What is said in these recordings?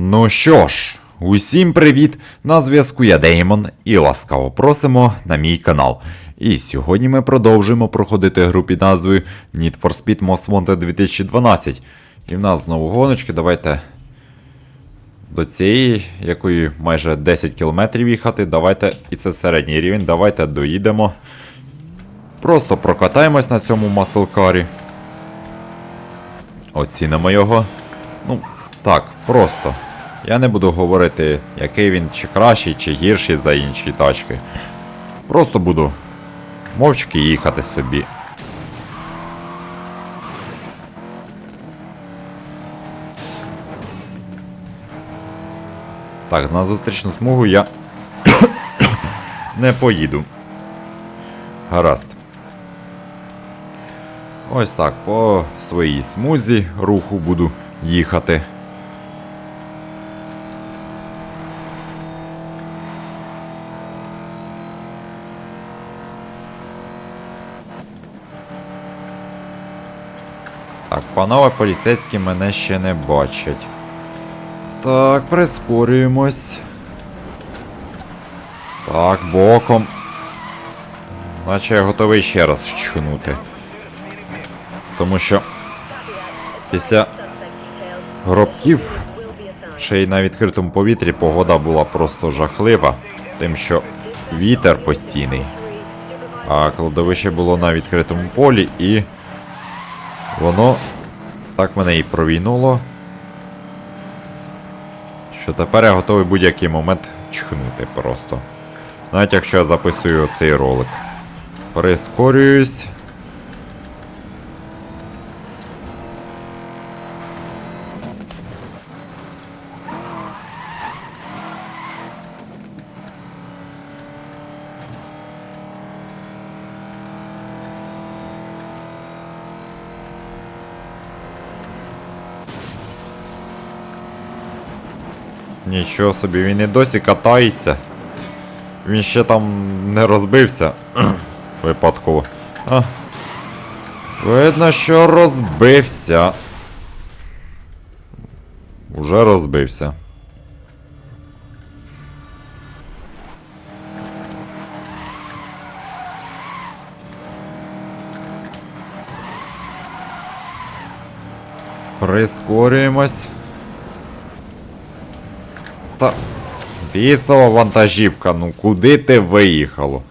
Ну що ж, усім привіт! На зв'язку я Деймон і ласкаво просимо на мій канал. І сьогодні ми продовжуємо проходити гру під назвою Need for Speed Most Wanted 2012. І в нас знову гоночки, давайте до цієї, якої майже 10 кілометрів їхати. Давайте, і це середній рівень, давайте доїдемо. Просто прокатаємось на цьому маселкарі. Оцінимо його. Ну, так, просто. Я не буду говорити, який він чи кращий, чи гірший за інші тачки. Просто буду мовчки їхати собі. Так, на зустрічну смугу я не поїду. Гаразд. Ось так, по своїй смузі руху буду їхати. Панове поліцейські мене ще не бачать. Так, прискорюємось. Так, боком. Наче я готовий ще раз чхнути. Тому що після гробків ще й на відкритому повітрі погода була просто жахлива, тим що вітер постійний, а кладовище було на відкритому полі і воно так мене і провійнуло, що тепер я готовий будь-який момент чхнути просто. Навіть якщо я записую цей ролик. Прискорююсь. Нічого собі, він і досі катається. Він ще там не розбився. Випадково. А. Видно, що розбився. Уже розбився. Прискорюємось. Та. Бісова вантажівка, ну куди ти виїхало?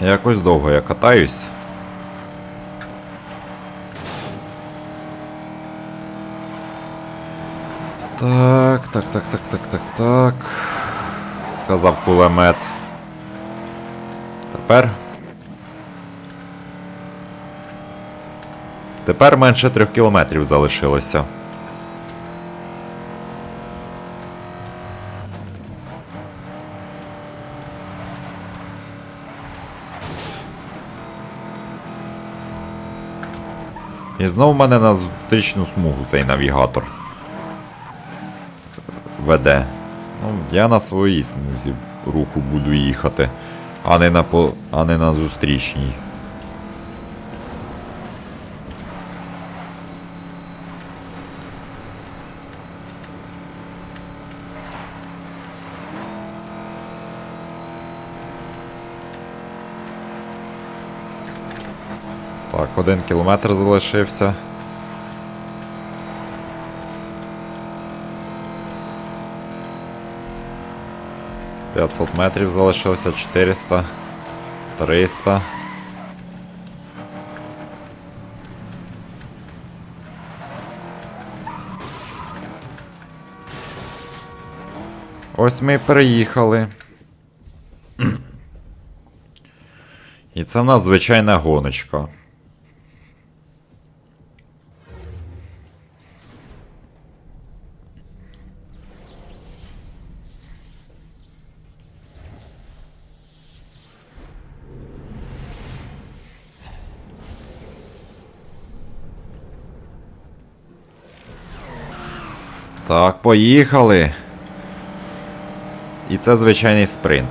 Якось довго я катаюсь. Так, так, так, так, так, так, так. Сказав кулемет. Тепер. Тепер менше трьох кілометрів залишилося. І знову в мене на зустрічну смугу цей навігатор веде. Ну, я на своїй смузі руху буду їхати, а не на по... а не на зустрічній. Так, один кілометр залишився. П'ятсот метрів залишилося, 400, 300. Ось ми і приїхали. І це в нас звичайна гоночка. Так, поїхали. І це звичайний спринт.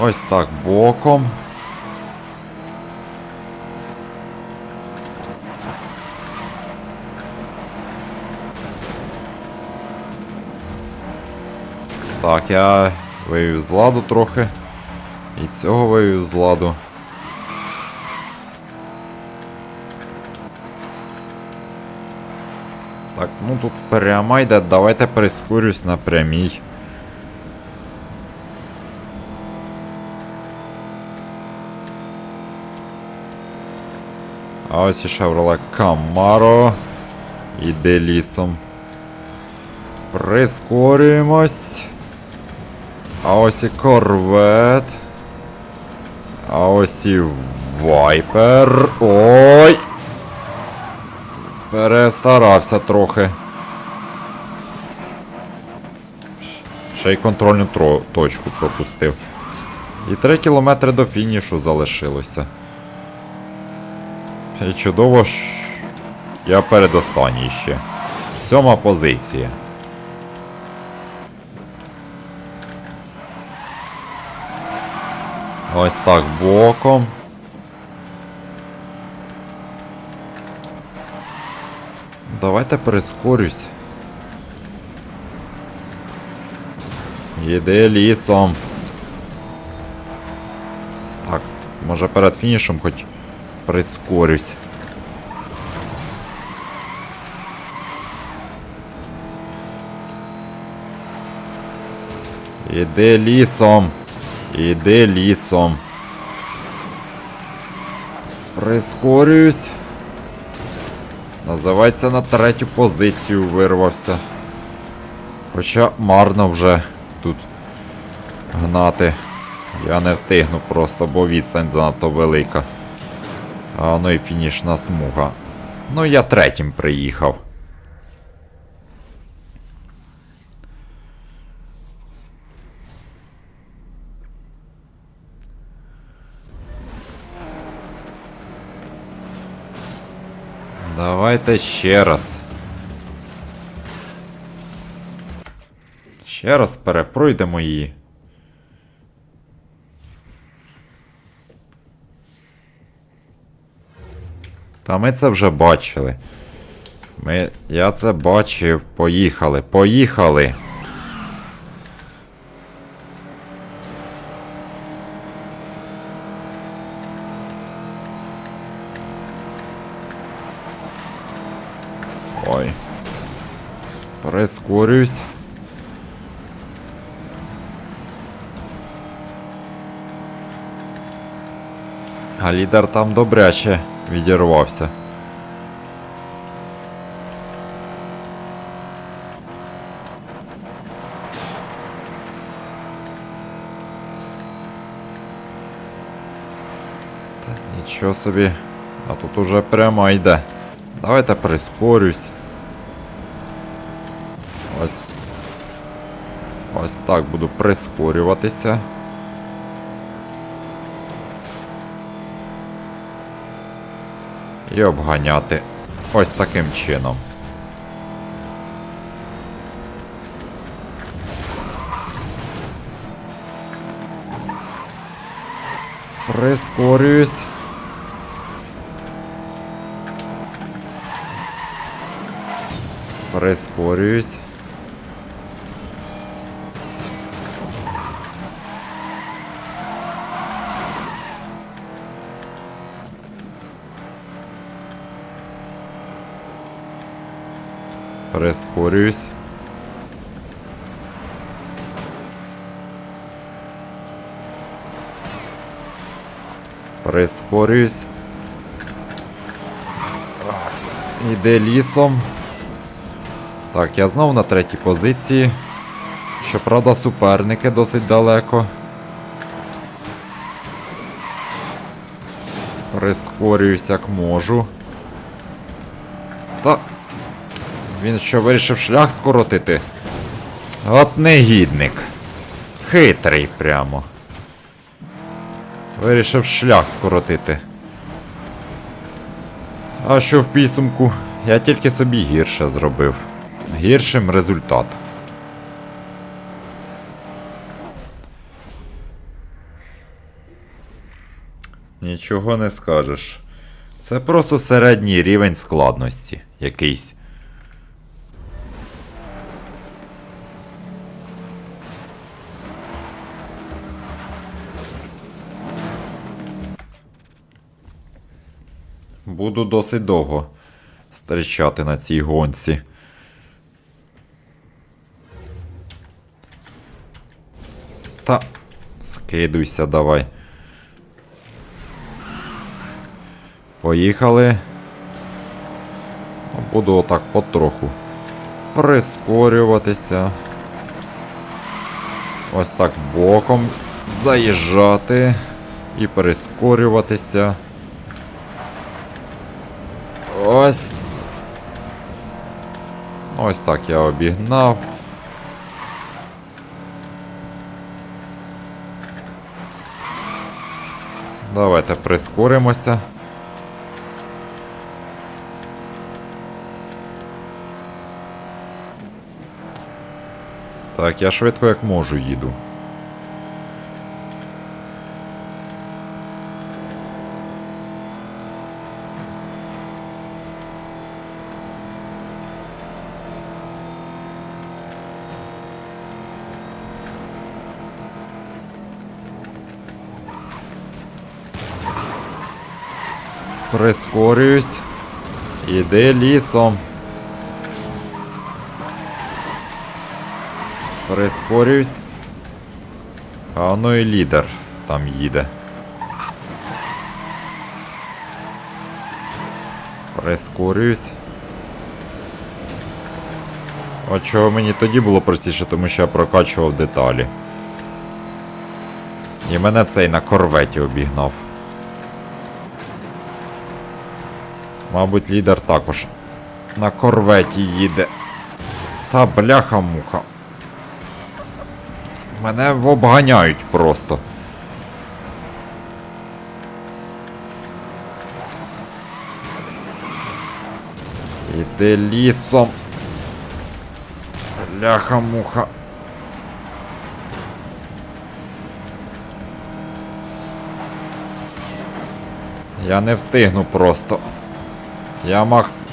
Ось так боком. Так, я вивів з ладу трохи. І цього вивів з ладу. Так, ну тут пряма йде, давайте прискорюсь на прямій. А ось і Chevrolet Camaro. Іде лісом. Прискорюємось. А ось і Корвет. А ось і Вайпер. Ой! Перестарався трохи. Ще й контрольну тро- точку пропустив. І 3 кілометри до фінішу залишилося. І чудово ж. Я передостанній ще. Сьома позиція. Ось так боком. Давайте перескорюсь. Їди лісом. Так, може перед фінішем хоч прискорюсь. Іди лісом. Іди лісом. Прискорююсь. Називається на третю позицію вирвався. Хоча марно вже тут гнати. Я не встигну просто, бо відстань занадто велика. А ну і фінішна смуга. Ну я третім приїхав. Давайте ще раз. Ще раз перепройдемо її. Та ми це вже бачили. Ми... Я це бачив. Поїхали. Поїхали. Прискорюсь. А лідер там добряче відірвався. Та нічого собі. А тут уже прямо йде. Давайте прискорюсь. Ось. Ось так буду прискорюватися. І обганяти ось таким чином. Прискорююсь. Прискорююсь. Прискорююсь. Прискорююсь. Іде лісом. Так, я знов на третій позиції. Щоправда, суперники досить далеко. Прискорююсь як можу. Він що вирішив шлях скоротити? От негідник. Хитрий прямо. Вирішив шлях скоротити. А що в підсумку? Я тільки собі гірше зробив. гіршим результат. Нічого не скажеш. Це просто середній рівень складності якийсь. Буду досить довго стрічати на цій гонці. Та скидуйся давай. Поїхали. Буду отак потроху прискорюватися. Ось так боком заїжджати і прискорюватися. Ось. Ось так я обігнав. Давайте прискоримося. Так, я швидко як можу їду. Прискорююсь. Іди лісом. Прискорююсь. А ну і лідер там їде. Прискорююсь. От чого мені тоді було простіше, тому що я прокачував деталі. І мене цей на корветі обігнав. Мабуть, лідер також на корветі їде. Та бляха-муха. Мене обганяють просто. Іди лісом. Бляха-муха. Я не встигну просто. Я Макс.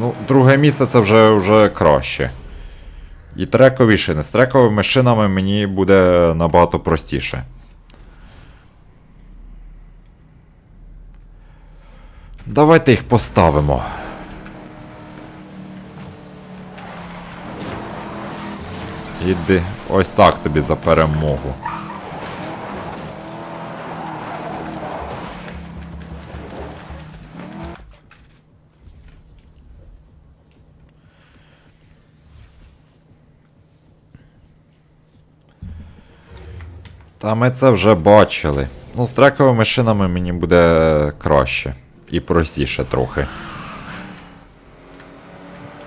Ну, друге місце це вже, вже краще. І трекові шини. З трековими шинами мені буде набагато простіше. Давайте їх поставимо. Іди. Ось так тобі за перемогу. Та ми це вже бачили. Ну, з трековими шинами мені буде краще. І простіше трохи.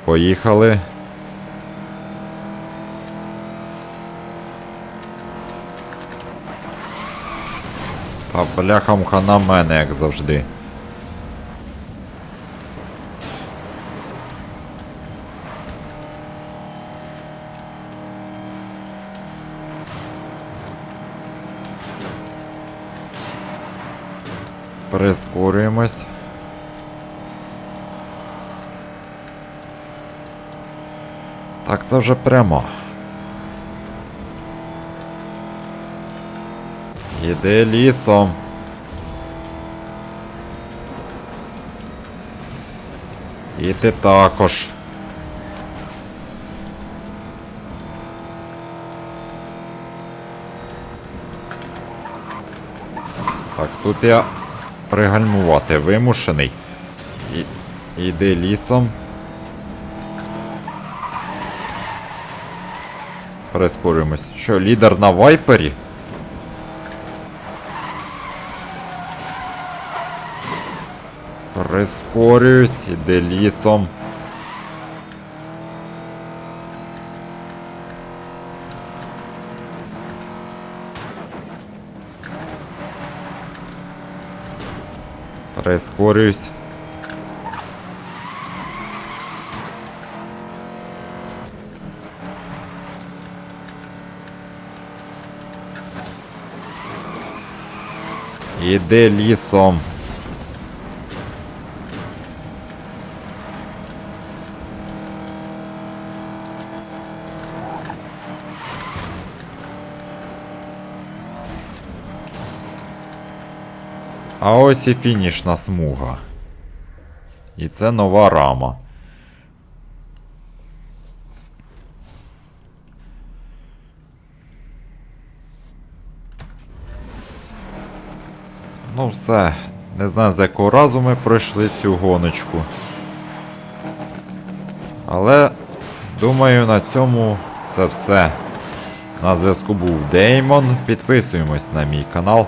Поїхали. Та бляха-муха на мене, як завжди. Прискорюємось. Так, це вже прямо. Іди лісом. І ти також. Так, тут я пригальмувати вимушений. І... Іди лісом. Прискорюємось. Що, лідер на вайпері? Прискорююсь, іди лісом. Прискорююсь. Іди лісом. А ось і фінішна смуга. І це нова рама. Ну все, не знаю з якого разу ми пройшли цю гоночку. Але думаю на цьому це все. На зв'язку був Деймон. Підписуємось на мій канал,